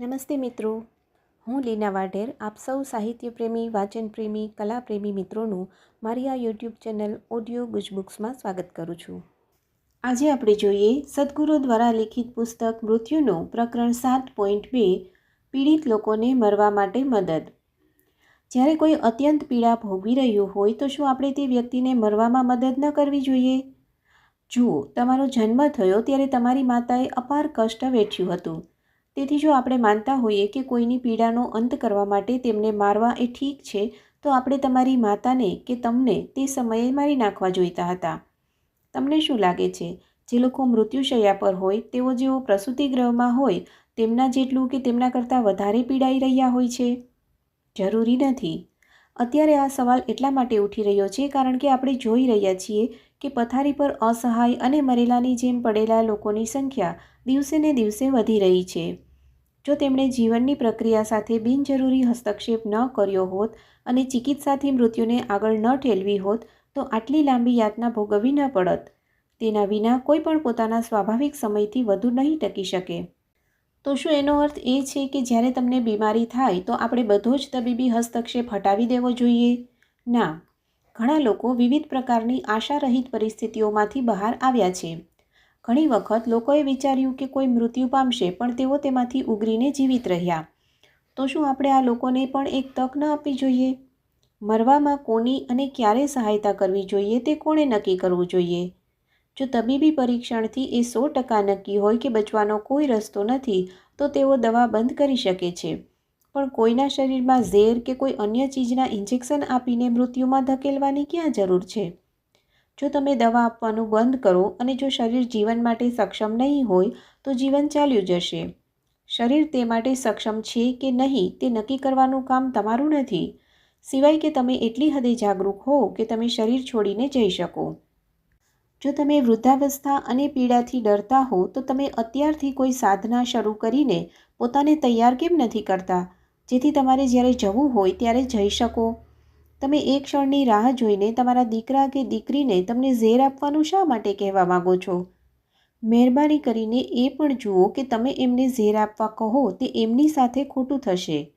નમસ્તે મિત્રો. હું લીના વાઢેર, આપ સૌ સાહિત્ય પ્રેમી વાચન પ્રેમી કલા પ્રેમી મિત્રોનું મારી આ યુટ્યુબ ચેનલ ઓડિયો ગુજબુક્સમાં સ્વાગત કરું છું. આજે આપણે જોઈએ સદગુરુ દ્વારા લિખિત પુસ્તક મૃત્યુનો પ્રકરણ સાત પોઈન્ટ બે, પીડિત લોકોને મરવા માટે મદદ. જ્યારે કોઈ અત્યંત પીડા ભોગવી રહ્યું હોય તો શું આપણે તે વ્યક્તિને મરવામાં મદદ ન કરવી જોઈએ? જુઓ, તમારો જન્મ થયો ત્યારે તમારી માતાએ અપાર કષ્ટ વેઠ્યું હતું. તેથી જો આપણે માનતા હોઈએ કે કોઈની પીડાનો અંત કરવા માટે તેમને મારવા એ ઠીક છે, તો આપણે તમારી માતાને કે તમને તે સમયે મારી નાખવા જોઈતા હતા. તમને શું લાગે છે? જે લોકો મૃત્યુશૈયા પર હોય, તેઓ જેઓ પ્રસૂતિ ગ્રહમાં હોય, તેમના જેટલું કે તેમના કરતાં વધારે પીડાઈ રહ્યા હોય છે? જરૂરી નથી. અત્યારે આ સવાલ એટલા માટે ઉઠી રહ્યો છે કારણ કે આપણે જોઈ રહ્યા છીએ કે પથારી પર અસહાય અને મરેલાની જેમ પડેલા લોકોની સંખ્યા દિવસે ને દિવસે વધી રહી છે. જો તેમણે જીવનની પ્રક્રિયા સાથે બિનજરૂરી હસ્તક્ષેપ ન કર્યો હોત અને ચિકિત્સાથી મૃત્યુને આગળ ન ઠેલવી હોત, તો આટલી લાંબી યાતના ભોગવવી ન પડત. તેના વિના કોઈ પણ પોતાના સ્વાભાવિક સમયથી વધુ નહીં ટકી શકે. તો શું એનો અર્થ એ છે કે જ્યારે તમને બીમારી થાય, તો આપણે બધો જ તબીબી હસ્તક્ષેપ હટાવી દેવો જોઈએ? ના. ઘણા લોકો વિવિધ પ્રકારની આશારહિત પરિસ્થિતિઓમાંથી બહાર આવ્યા છે. ઘણી વખત લોકોએ વિચાર્યું કે કોઈ મૃત્યુ પામશે, પણ તેઓ તેમાંથી ઉગરીને જીવિત રહ્યા. તો શું આપણે આ લોકોને પણ એક તક ન આપવી જોઈએ? મરવામાં કોની અને ક્યારે સહાયતા કરવી જોઈએ તે કોણે નક્કી કરવું જોઈએ? જો તબીબી પરીક્ષણથી એ સો ટકા નક્કી હોય કે બચવાનો કોઈ રસ્તો નથી, તો તેઓ દવા બંધ કરી શકે છે. પણ કોઈના શરીરમાં ઝેર કે કોઈ અન્ય ચીજના ઇન્જેક્શન આપીને મૃત્યુમાં ધકેલવાની ક્યાં જરૂર છે? જો તમે દવા આપવાનું બંધ કરો અને જો શરીર જીવન માટે સક્ષમ નહીં હોય, તો જીવન ચાલ્યું જશે. શરીર તે માટે સક્ષમ છે કે નહીં તે નક્કી કરવાનું કામ તમારું નથી. સિવાય કે તમે એટલી હદે જાગૃત હો કે તમે શરીર છોડીને જઈ શકો. જો તમે વૃદ્ધાવસ્થા અને પીડાથી ડરતા હો, તો તમે અત્યારથી કોઈ સાધના શરૂ કરીને પોતાને તૈયાર કેમ નથી કરતા? જેથી તમારે જ્યારે જવું હોય ત્યારે જઈ શકો. તમે એક ક્ષણની રાહ જોઈને તમારા દીકરા કે દીકરીને તમને ઝેર આપવાનું શા માટે કહેવા માગો છો? મહેરબાની કરીને એ પણ જુઓ કે તમે એમને ઝેર આપવા કહો, તે એમની સાથે ખોટું થશે.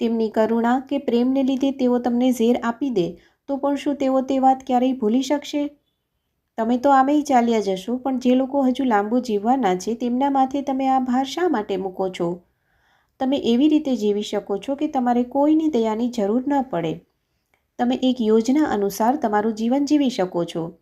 તેમની કરુણા કે પ્રેમને લીધે તેઓ તમને ઝેર આપી દે, તો પણ શું તેઓ તે વાત ક્યારેય ભૂલી શકશે? તમે તો આમેય ચાલ્યા જશો, પણ જે લોકો હજુ લાંબુ જીવવાના છે, તેમના માથે તમે આ ભાર શા માટે મૂકો છો? તમે એવી રીતે જીવી શકો છો કે તમારે કોઈની દયાની જરૂર ન પડે. તમે એક યોજના અનુસાર તમારું જીવન જીવી શકો છો.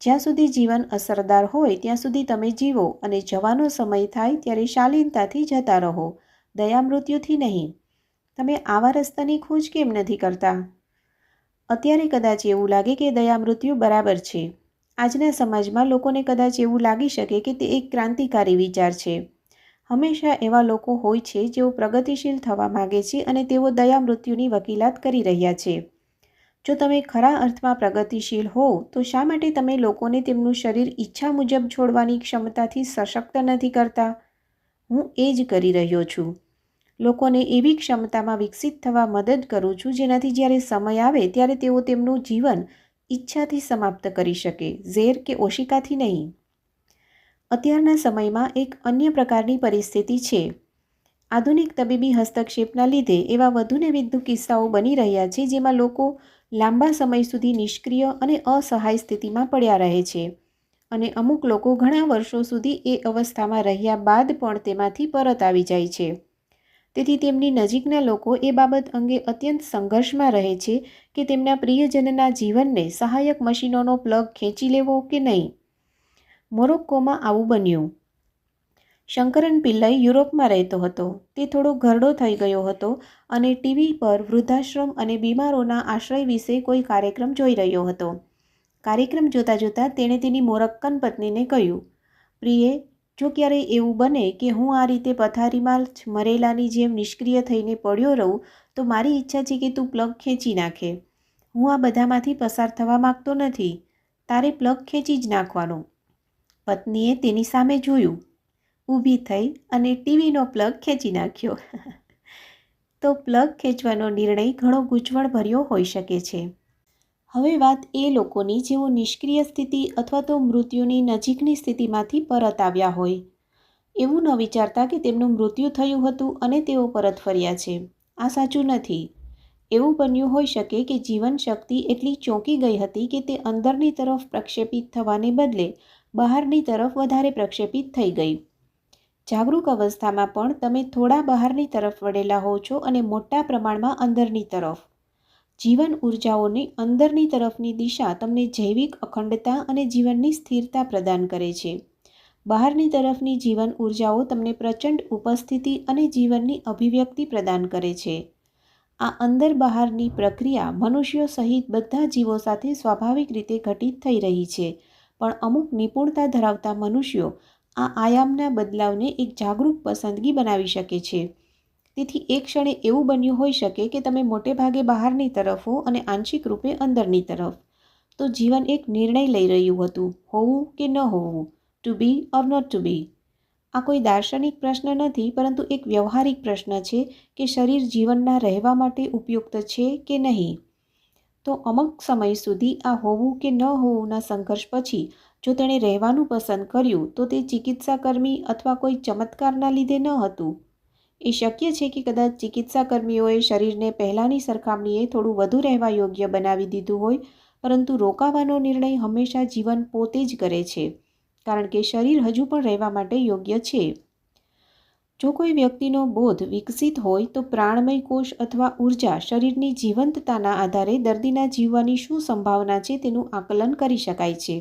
જ્યાં સુધી જીવન અસરદાર હોય, ત્યાં સુધી તમે જીવો અને જવાનો સમય થાય ત્યારે શાલીનતાથી જતા રહો. દયા મૃત્યુથી નહીં. તમે આવા રસ્તાની ખોજ કેમ નથી કરતા? અત્યારે કદાચ એવું લાગે કે દયા મૃત્યુ બરાબર છે. આજના સમાજમાં લોકોને કદાચ એવું લાગી શકે કે તે એક ક્રાંતિકારી વિચાર છે. હંમેશા એવા લોકો હોય છે જેઓ પ્રગતિશીલ થવા માગે છે અને તેઓ દયા મૃત્યુની વકીલાત કરી રહ્યા છે. જો તમે ખરા અર્થમાં પ્રગતિશીલ હો તો શા માટે તમે લોકોને તેમનું શરીર ઈચ્છા મુજબ છોડવાની ક્ષમતાથી સશક્ત નથી કરતા? હું એ જ કરી રહ્યો છું. લોકોને એવી ક્ષમતામાં વિકસિત થવા મદદ કરું છું જેનાથી જ્યારે સમય આવે, ત્યારે તેઓ તેમનું જીવન ઈચ્છાથી સમાપ્ત કરી શકે, ઝેર કે ઓશિકાથી નહીં. અત્યારના સમયમાં એક અન્ય પ્રકારની પરિસ્થિતિ છે. આધુનિક તબીબી હસ્તક્ષેપના લીધે એવા વધુને વધુ કિસ્સાઓ બની રહ્યા છે જેમાં લોકો લાંબા સમય સુધી નિષ્ક્રિય અને અસહાય સ્થિતિમાં પડ્યા રહે છે અને અમુક લોકો ઘણા વર્ષો સુધી એ અવસ્થામાં રહ્યા બાદ પણ તેમાંથી પરત આવી જાય છે. તેથી તેમની નજીકના લોકો એ બાબત અંગે અત્યંત સંઘર્ષમાં રહે છે કે તેમના પ્રિયજનના જીવનને સહાયક મશીનોનો પ્લગ ખેંચી લેવો કે નહીં? મોરોક્કોમાં આવું બન્યું. શંકરન પિલ્લાઈ યુરોપમાં રહેતો હતો. તે થોડો ઘરડો થઈ ગયો હતો અને ટીવી પર વૃદ્ધાશ્રમ અને બીમારોના આશ્રય વિશે કોઈ કાર્યક્રમ જોઈ રહ્યો હતો. કાર્યક્રમ જોતાં જોતાં તેણે તેની મોરક્કન પત્નીને કહ્યું, પ્રિયે, જો ક્યારેય એવું બને કે હું આ રીતે પથારીમાં જ મરેલાની જેમ નિષ્ક્રિય થઈને પડ્યો રહું, તો મારી ઈચ્છા છે કે તું પ્લગ ખેંચી નાખે. હું આ બધામાંથી પસાર થવા માગતો નથી. તારે પ્લગ ખેંચી જ નાખવાનો. પત્નીએ તેની સામે જોયું. ઊભી થઈ અને ટીવીનો પ્લગ ખેંચી નાખ્યો. તો પ્લગ ખેંચવાનો નિર્ણય ઘણો ગૂંચવણભર્યો હોઈ શકે છે. હવે વાત એ લોકોની જેઓ નિષ્ક્રિય સ્થિતિ અથવા તો મૃત્યુની નજીકની સ્થિતિમાંથી પરત આવ્યા હોય. એવું ન વિચારતા કે તેમનું મૃત્યુ થયું હતું અને તેઓ પરત ફર્યા છે. આ સાચું નથી. એવું બન્યું હોઈ શકે કે જીવન શક્તિ એટલી ચોંકી ગઈ હતી કે તે અંદરની તરફ પ્રક્ષેપિત થવાને બદલે બહારની તરફ વધારે પ્રક્ષેપિત થઈ ગઈ. જાગૃત અવસ્થામાં પણ તમે થોડા બહારની તરફ વળેલા હો છો અને મોટા પ્રમાણમાં અંદરની તરફ. જીવન ઉર્જાઓની અંદરની તરફની દિશા તમને જૈવિક અખંડતા અને જીવનની સ્થિરતા પ્રદાન કરે છે. બહારની તરફની જીવન ઉર્જાઓ તમને પ્રચંડ ઉપસ્થિતિ અને જીવનની અભિવ્યક્તિ પ્રદાન કરે છે. આ અંદર બહારની પ્રક્રિયા મનુષ્યો સહિત બધા જીવો સાથે સ્વાભાવિક રીતે ઘટિત થઈ રહી છે, પણ અમુક નિપુણતા ધરાવતા મનુષ્યો આ આયામના બદલાવને એક જાગૃત પસંદગી બનાવી શકે છે. તેથી એક ક્ષણે એવું બન્યું હોઈ શકે કે તમે મોટે ભાગે બહારની તરફ હો અને આંશિક રૂપે અંદરની તરફ. તો જીવન એક નિર્ણય લઈ રહ્યું હતું, હોવું કે ન હોવું to be or not to be આ કોઈ દાર્શનિક પ્રશ્ન નથી, પરંતુ એક વ્યવહારિક પ્રશ્ન છે કે શરીર જીવનના રહેવા માટે ઉપયુક્ત છે કે નહીં? તો અમુક સમય સુધી આ હોવું કે ન હોવુંના સંઘર્ષ પછી જો તેણે રહેવાનું પસંદ કર્યું, તો તે ચિકિત્સાકર્મી અથવા કોઈ ચમત્કારના લીધે ન હતું. એ શક્ય છે કે કદાચ ચિકિત્સાકર્મીઓએ શરીરને પહેલાંની સરખામણીએ થોડું વધુ રહેવા યોગ્ય બનાવી દીધું હોય, પરંતુ રોકાવાનો નિર્ણય હંમેશા જીવન પોતે જ કરે છે, કારણ કે શરીર હજુ પણ રહેવા માટે યોગ્ય છે. જો કોઈ વ્યક્તિનો બોધ વિકસિત હોય તો પ્રાણમય કોષ અથવા ઊર્જા શરીરની જીવંતતાના આધારે દર્દીના જીવવાની શું સંભાવના છે તેનું આકલન કરી શકાય છે.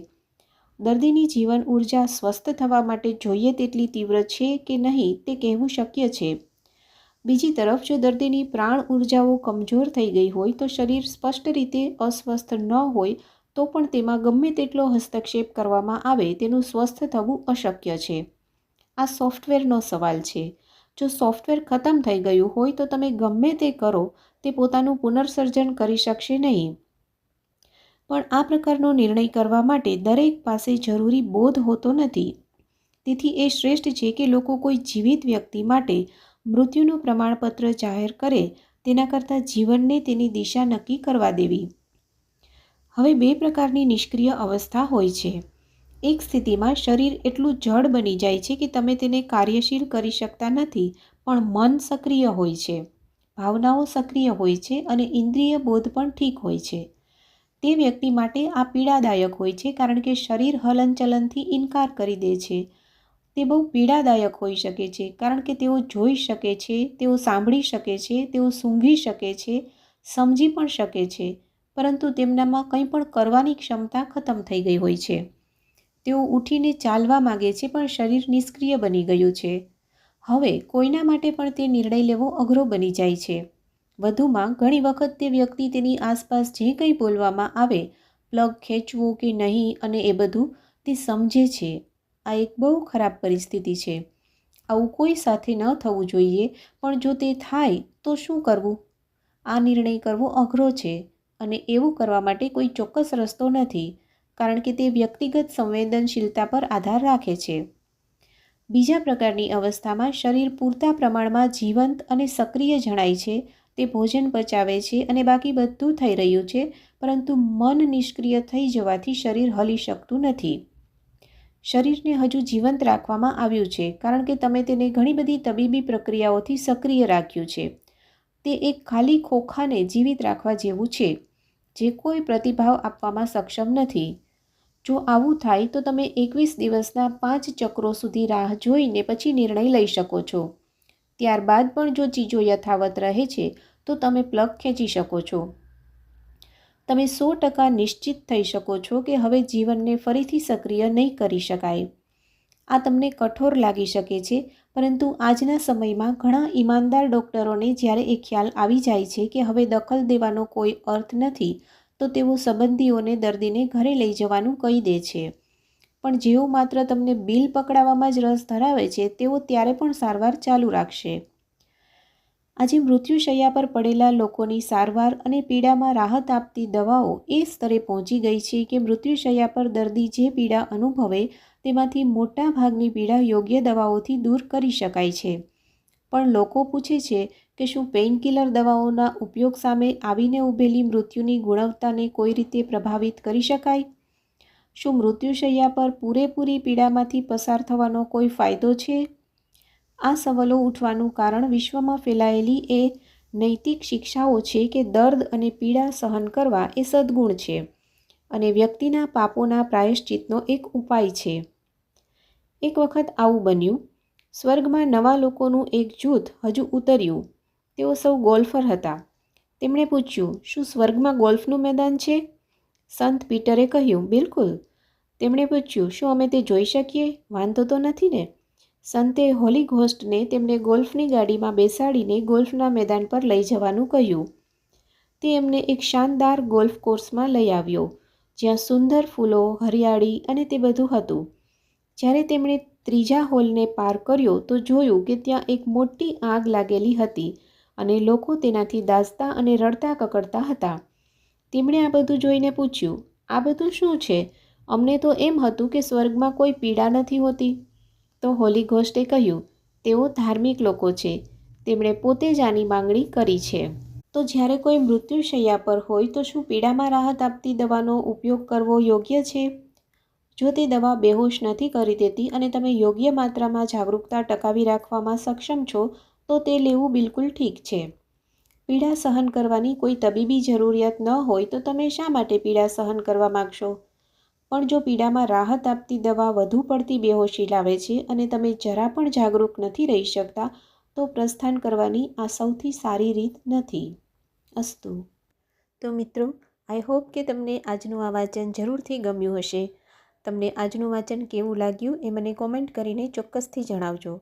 દર્દીની જીવન ઊર્જા સ્વસ્થ થવા માટે જોઈએ તેટલી તીવ્ર છે કે નહીં તે કહેવું શક્ય છે. બીજી તરફ, જો દર્દીની પ્રાણ ઉર્જાઓ કમજોર થઈ ગઈ હોય તો શરીર સ્પષ્ટ રીતે અસ્વસ્થ ન હોય તો પણ તેમાં ગમે તેટલો હસ્તક્ષેપ કરવામાં આવે તેનું સ્વસ્થ થવું અશક્ય છે. આ સોફ્ટવેરનો સવાલ છે. જો સોફ્ટવેર ખતમ થઈ ગયું હોય તો તમે ગમે તે કરો, તે પોતાનું પુનર્સર્જન કરી શકશે નહીં. પણ આ પ્રકારનો નિર્ણય કરવા માટે દરેક પાસે જરૂરી બોધ હોતો નથી. તેથી એ શ્રેષ્ઠ છે કે લોકો કોઈ જીવિત વ્યક્તિ માટે મૃત્યુનું પ્રમાણપત્ર જાહેર કરે, તેના કરતાં જીવનને તેની દિશા નક્કી કરવા દેવી. હવે બે પ્રકારની નિષ્ક્રિય અવસ્થા હોય છે. એક સ્થિતિમાં શરીર એટલું જડ બની જાય છે કે તમે તેને કાર્યશીલ કરી શકતા નથી, પણ મન સક્રિય હોય છે. ભાવનાઓ સક્રિય હોય છે અને ઇન્દ્રિય બોધ પણ ઠીક હોય છે. તે વ્યક્તિ માટે આ પીડાદાયક હોય છે કારણ કે શરીર હલનચલનથી ઇનકાર કરી દે છે. તે બહુ પીડાદાયક હોઈ શકે છે કારણ કે તેઓ જોઈ શકે છે, તેઓ સાંભળી શકે છે, તેઓ સૂંઘી શકે છે, સમજી પણ શકે છે, પરંતુ તેમનામાં કંઈ પણ કરવાની ક્ષમતા ખતમ થઈ ગઈ હોય છે. તેઓ ઉઠીને ચાલવા માગે છે પણ શરીર નિષ્ક્રિય બની ગયું છે. હવે કોઈના માટે પણ તે નિર્ણય લેવો અઘરો બની જાય છે. વધુમાં ઘણી વખત તે વ્યક્તિ તેની આસપાસ જે કંઈ બોલવામાં આવે, પ્લગ ખેંચવું કે નહીં અને એ બધું તે સમજે છે. આ એક બહુ ખરાબ પરિસ્થિતિ છે. આવું કોઈ સાથે ન થવું જોઈએ, પણ જો તે થાય, તો શું કરવું? આ નિર્ણય કરવો અઘરો છે અને એવું કરવા માટે કોઈ ચોક્કસ રસ્તો નથી. કારણ કે તે વ્યક્તિગત સંવેદનશીલતા પર આધાર રાખે છે. બીજા પ્રકારની અવસ્થામાં શરીર પૂરતા પ્રમાણમાં જીવંત અને સક્રિય જણાય છે, તે ભોજન પચાવે છે અને બાકી બધું થઈ રહ્યું છે, પરંતુ મન નિષ્ક્રિય થઈ જવાથી શરીર હલી શકતું નથી. શરીરને હજુ જીવંત રાખવામાં આવ્યું છે, કારણ કે તમે તેને ઘણી બધી તબીબી પ્રક્રિયાઓથી સક્રિય રાખ્યું છે. તે એક ખાલી ખોખાને જીવિત રાખવા જેવું છે, જે કોઈ પ્રતિભાવ આપવામાં સક્ષમ નથી. જો આવું થાય તો તમે એકવીસ દિવસના પાંચ ચક્રો સુધી રાહ જોઈને પછી નિર્ણય લઈ શકો છો. ત્યારબાદ પણ જો ચીજો યથાવત રહે છે, તો તમે પ્લગ ખેંચી શકો છો. તમે સો ટકા નિશ્ચિત થઈ શકો છો કે હવે જીવનને ફરીથી સક્રિય નહીં કરી શકાય. આ તમને કઠોર લાગી શકે છે, પરંતુ આજના સમયમાં ઘણા ઈમાનદાર ડૉક્ટરોને જ્યારે એ ખ્યાલ આવી જાય છે કે હવે દખલ દેવાનો કોઈ અર્થ નથી તો તેઓ સંબંધીઓને દર્દીને ઘરે લઈ જવાનું કહી દે છે. પણ જેઓ માત્ર તમને બિલ પકડાવવામાં જ રસ ધરાવે છે, તેઓ ત્યારે પણ સારવાર ચાલુ રાખશે. આજે મૃત્યુશૈયા પર પડેલા લોકોની સારવાર અને પીડામાં રાહત આપતી દવાઓ એ સ્તરે પહોંચી ગઈ છે કે મૃત્યુશૈયા પર દર્દી જે પીડા અનુભવે તેમાંથી મોટા ભાગની પીડા યોગ્ય દવાઓથી દૂર કરી શકાય છે. પણ લોકો પૂછે છે કે શું પેઇનકિલર દવાઓના ઉપયોગ સામે આવીને ઊભેલી મૃત્યુની ગુણવત્તાને કોઈ રીતે પ્રભાવિત કરી શકાય? શું મૃત્યુશૈયા પર પૂરેપૂરી પીડામાંથી પસાર થવાનો કોઈ ફાયદો છે? આ સવાલો ઉઠવાનું કારણ વિશ્વમાં ફેલાયેલી એ નૈતિક શિક્ષાઓ છે કે દર્દ અને પીડા સહન કરવા એ સદ્ગુણ છે અને વ્યક્તિના પાપોના પ્રાયશ્ચિતનો એક ઉપાય છે. એક વખત આવું બન્યું. સ્વર્ગમાં નવા લોકોનું એક જૂથ હજુ ઉતર્યું. તેઓ સૌ ગોલ્ફર હતા. તેમણે પૂછ્યું, શું સ્વર્ગમાં ગોલ્ફનું મેદાન છે? સંત પીટરે કહ્યું, બિલકુલ. તેમણે પૂછ્યું, શું અમે તે જોઈ શકીએ? વાંધો તો નથી ને? સંતે હોલી ઘોસ્ટને તેમને ગોલ્ફની ગાડીમાં બેસાડીને ગોલ્ફના મેદાન પર લઈ જવાનું કહ્યું. તે એમને એક શાનદાર ગોલ્ફ કોર્સમાં લઈ આવ્યો, જ્યાં સુંદર ફૂલો, હરિયાળી અને તે બધું હતું. જ્યારે તેમણે ત્રીજા હોલને પાર કર્યો, તો જોયું કે ત્યાં એક મોટી આગ લાગેલી હતી. અને લોકો તેનાથી દાસતા અને રડતા કકડતા હતા. તેમણે આ બધું જોઈને પૂછ્યું, આ બધું શું છે? અમને તો એમ હતું કે સ્વર્ગમાં કોઈ પીડા નથી હોતી. તો હોલી ઘોસ્ટે કહ્યું, તેઓ ધાર્મિક લોકો છે. તેમણે પોતે જ આની માંગણી કરી છે. તો જ્યારે કોઈ મૃત્યુશૈયા પર હોય તો શું પીડામાં રાહત આપતી દવાનો ઉપયોગ કરવો યોગ્ય છે? જો તે દવા બેહોશ નથી કરી દેતી અને તમે યોગ્ય માત્રામાં જાગરૂકતા ટકાવી રાખવામાં સક્ષમ છો તો તે લેવું બિલકુલ ઠીક છે. પીડા સહન કરવાની કોઈ તબીબી જરૂરિયાત ન હોય તો તમે શા માટે પીડા સહન કરવા માગશો? પણ જો પીડામાં રાહત આપતી દવા વધુ પડતી બેહોશી લાવે છે અને તમે જરા પણ જાગૃત નથી રહી શકતા, તો પ્રસ્થાન કરવાની આ સૌથી સારી રીત નથી. અસ્તુ. તો મિત્રો, આઈ હોપ કે તમને આજનું આ વાંચન જરૂરથી ગમ્યું હશે. તમને આજનું વાંચન કેવું લાગ્યું એ મને કોમેન્ટ કરીને ચોક્કસથી જણાવજો.